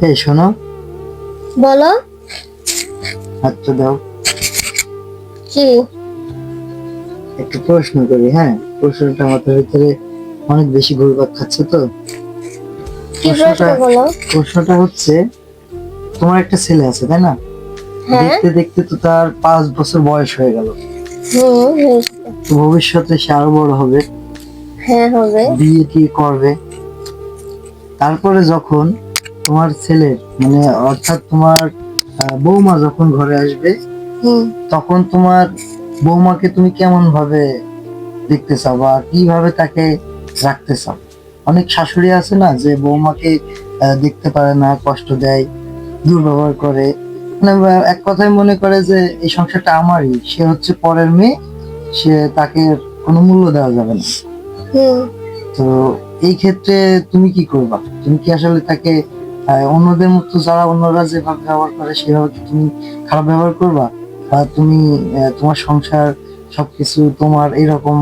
এই শোনো। বলো। হাতটা দাও। কি? একটু প্রশ্ন করি হ্যাঁ? প্রশ্নটা মাথার ভিতরে অনেক বেশি ঘুরপাক খাচ্ছে তো। কি প্রশ্নটা- হচ্ছে তোমার একটা ছেলে আছে তাই না? হ্যাঁ। দেখতে দেখতে তো তার পাঁচ বছর বয়স হয়ে গেল। ভবিষ্যতে সে আরও বড় হবে। হ্যাঁ হবে। বিয়ে টিয়ে করবে। তারপরে যখন তোমার ছেলে মানে অর্থাৎ তোমার বৌমা যখন ঘরে আসবে তখন তোমার বৌমাকে তুমি কেমন ভাবে দেখতে চাও বা কীভাবে তাকে রাখতে চাও? অনেক শাশুড়ি আছে না যে বৌমাকে দেখতে পারে না কষ্ট দেয় দুর্ব্যবহার করে। মানে এক কথায় মনে করে যে এই সংসারটা আমারই সে হচ্ছে পরের মেয়ে সে তাকে কোনো মূল্য দেওয়া যাবে না। তো এই ক্ষেত্রে তুমি কি করবা? তুমি কি আসলে তাকে অন্যদের মতো যারা অন্যরা যেভাবে ব্যবহার করে সেভাবে কি তুমি খারাপ ব্যবহার করবা? বা তুমি তোমার সংসার সবকিছু তোমার এরকম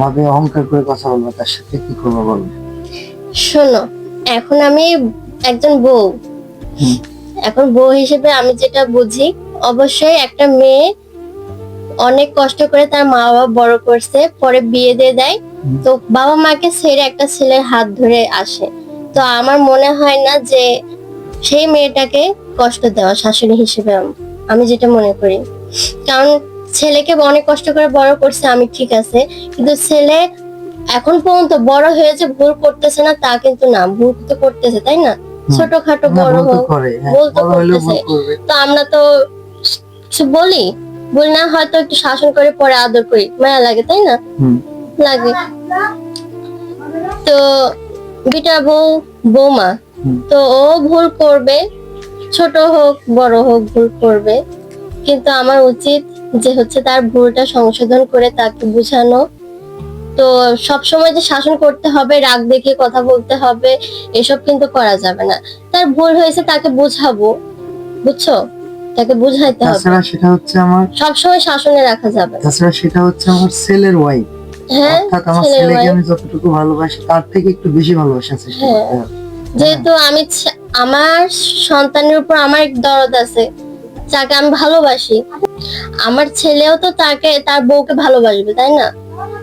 ভাবে অহংকার করে কথা বলবা তার সাথে কি করবা বলো? শোনো এখন আমি একজন বউ। এখন বউ হিসেবে আমি যেটা বুঝি অবশ্যই একটা মেয়ে অনেক কষ্ট করে তার মা বাবা বড় করছে পরে বিয়ে দিয়ে দেয়। তো বাবা মাকে ছেড়ে একটা ছেলের হাত ধরে আসে। তো আমার মনে হয় না যে সেই মেয়েটাকে কষ্ট দেওয়া শাশুড়ি হিসেবে আমি যেটা মনে করি। কারণ ছেলেকে অনেক কষ্ট করে বড় করছে আমি ঠিক আছে। কিন্তু ছেলে এখন পর্যন্ত বড় হয়েছে ভুল করতেছে না তা কিন্তু না। ভুল তো করতেছে তাই না? ছোটখাটো বড় হোক হ্যাঁ ভুল তো ভুল করতেছে। তো আমরা তো বলি। বলি না হয়তো একটু শাসন করে পরে আদর করি। মায়া লাগে তাই না? লাগে। তো বিটা বউ বৌমা। তো ও ভুল করবে ছোট হোক বড় হোক ভুল করবে। কিন্তু আমার উচিত যে হচ্ছে তার ভুলটা সংশোধন করে তাকে বুঝানো। তো সব সময় যে শাসন করতে হবে রাগ দেখিয়ে কথা বলতে হবে এসব কিন্তু করা যাবে না। তার ভুল হয়েছে তাকে বুঝাবো বুঝছ? তাকে বুঝাইতে হবে। সেটা হচ্ছে আমার সবসময় শাসনে রাখা যাবে। তাছাড়া সেটা হচ্ছে আমার ছেলের ওয়াইফ অর্থাৎ আমার ছেলেকে আমি যতটুকু ভালোবাসি তার থেকে একটু বেশি ভালোবাসার চেষ্টা হ্যাঁ। করতে হবে। যেহেতু আমি আমার সন্তানের উপর আমার এক দরদ আছে যাকে আমি ভালোবাসি। আমার ছেলেও তো তাকে তার বউকে ভালোবাসবে তাই না?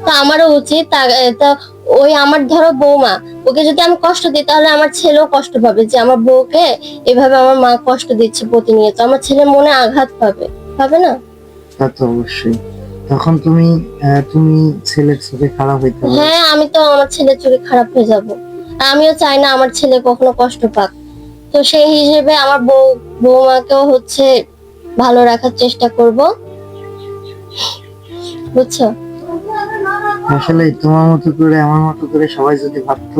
তো আমারও উচিত তা- ওই আমার ধরো বৌমা ওকে যদি আমি কষ্ট দিই তাহলে আমার ছেলেও কষ্ট পাবে যে আমার বউকে এভাবে আমার মা কষ্ট দিচ্ছে প্রতিনিয়ত। আমার ছেলে মনে আঘাত পাবে পাবে না? তা তো অবশ্যই। তখন তুমি তুমি ছেলের চোখে খারাপ হইতে হ্যাঁ আমি তো আমার ছেলের চোখে খারাপ হয়ে যাব। আমিও চাই না আমার ছেলে কখনো কষ্ট পাক। তো সেই হিসেবে আমার বউ বৌমাকেও হচ্ছে ভালো রাখার চেষ্টা করব। বুঝছ? আসলে তোমার মতো করে আমার মতো করে সবাই যদি ভাবতো।